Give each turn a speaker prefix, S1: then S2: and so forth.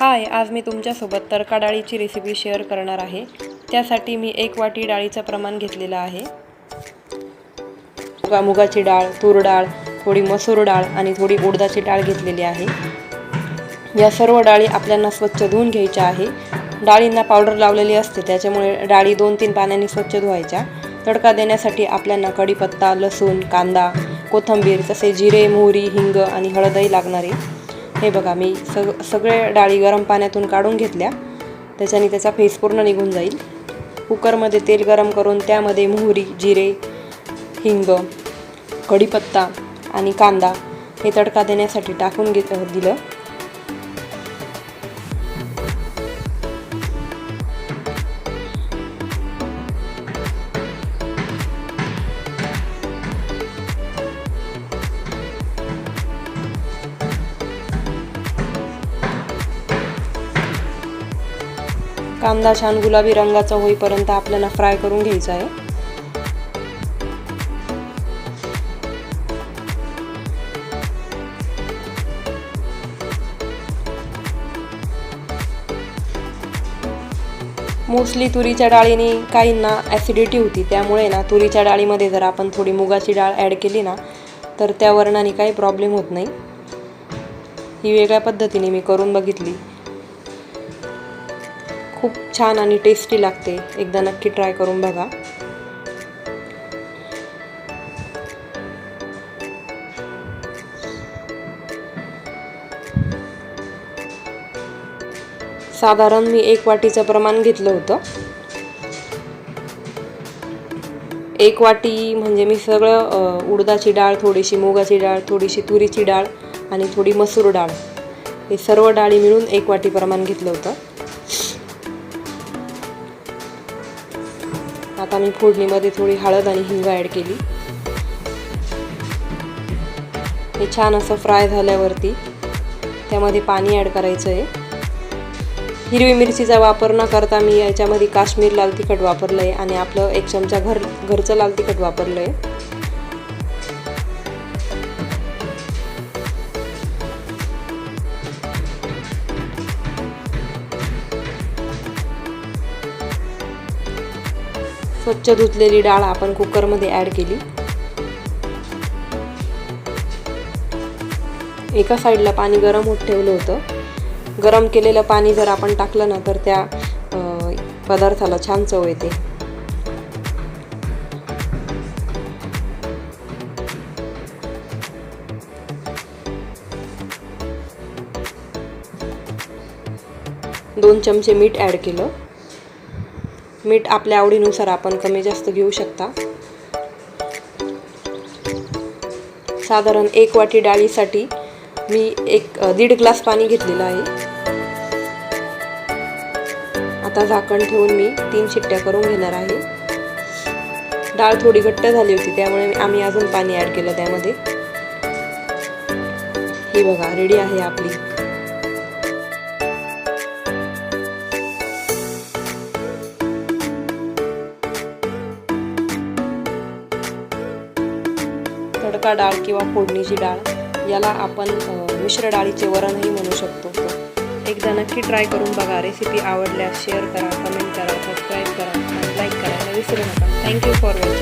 S1: हाय आज मी तुमच्यासोबत तडका डाळीची रेसिपी शेअर करणार आहे. त्यासाठी मी एक वाटी डाळीचं प्रमाण घेतलेलं आहे. मुगाची डाळ तूर डाळ थोडी मसूर डाळ आणि थोडी उडदाची डाळ घेतलेली आहे. या सर्व डाळी आपल्याला स्वच्छ धुवून घ्यायच्या आहे. डाळींना पावडर लावलेली असते त्याच्यामुळे डाळी दोन तीन पाण्याने स्वच्छ धुवायच्या. तडका देण्यासाठी आपल्याला कढीपत्ता लसूण कांदा कोथिंबीर तसे जिरे मोहरी हिंग आणि हळदही लागणारे हे बघा मी सग सगळे डाळी गरम पाण्यातून काढून घेतल्या. त्याच्याने त्याचा फेस पूर्ण निघून जाईल. कुकरमध्ये तेल गरम करून त्यामध्ये मोहरी जिरे हिंग कढीपत्ता आणि कांदा हे तडका देण्यासाठी टाकून घेत दिलं. कांदा छान गुलाबी रंगाचा होईपर्यंत आपल्याला फ्राय करून घ्यायचा आहे. मोस्टली तुरीच्या डाळीने काहींना ॲसिडिटी होती त्यामुळे ना तुरीच्या डाळीमध्ये जर आपण थोडी मुगाची डाळ ॲड केली ना तर त्या वर्णाने काही प्रॉब्लेम होत नाही. ही वेगळ्या पद्धतीने मी करून बघितली. खूप छान आणि टेस्टी लागते. एकदा नक्की ट्राय करून बघा. साधारण मी एक वाटीचं प्रमाण घेतलं होतं. एक वाटी म्हणजे मी सगळं उडदाची डाळ थोडीशी मुगाची डाळ थोडीशी तुरीची डाळ आणि थोडी मसूर डाळ. हे सर्व डाळी मिळून एक वाटी प्रमाण घेतलं होतं. आता मी फोडणीमध्ये थोडी हळद आणि हिंग ॲड केली. हे छान असं फ्राय झाल्यावरती त्यामध्ये पाणी ॲड करायचं आहे हिरवी मिरचीचा वापर न करता मी याच्यामध्ये काश्मीर लाल तिखट वापरलं आहे आणि आपलं एक चमचा घर घरचं लाल तिखट वापरलं आहे स्वच्छ धुतलेली डाळ आपण कुकरमध्ये ॲड केली. एका साईडला पाणी गरम होत ठेवलं होतं. गरम केलेलं पाणी जर आपण टाकलं ना तर त्या पदार्थाला छान चव येते. दोन चमचे मीठ ॲड केलं. मीठ आपल्या आवडीनुसार आपण कमी जास्त घेऊ शकता. साधारण एक वाटी डाळीसाठी मी एक दीड ग्लास पाणी घेतलेलं आहे. आता झाकण ठेवून मी तीन शिट्ट्या करून घेणार आहे. डाळ थोडी घट्ट झाली होती त्यामुळे आम्ही अजून पाणी ॲड केलं त्यामध्ये. ही बघा रेडी आहे आपली. तडका डाळ किंवा फोडणीची डाळ याला आपण मिश्र डाळीचे वरणही म्हणू शकतो. एकदा नक्की ट्राय करून बघा. रेसिपी आवडल्यास शेअर करा कमेंट करा सबस्क्राईब करा लाईक करायला विसरू नका. Thank you for watching.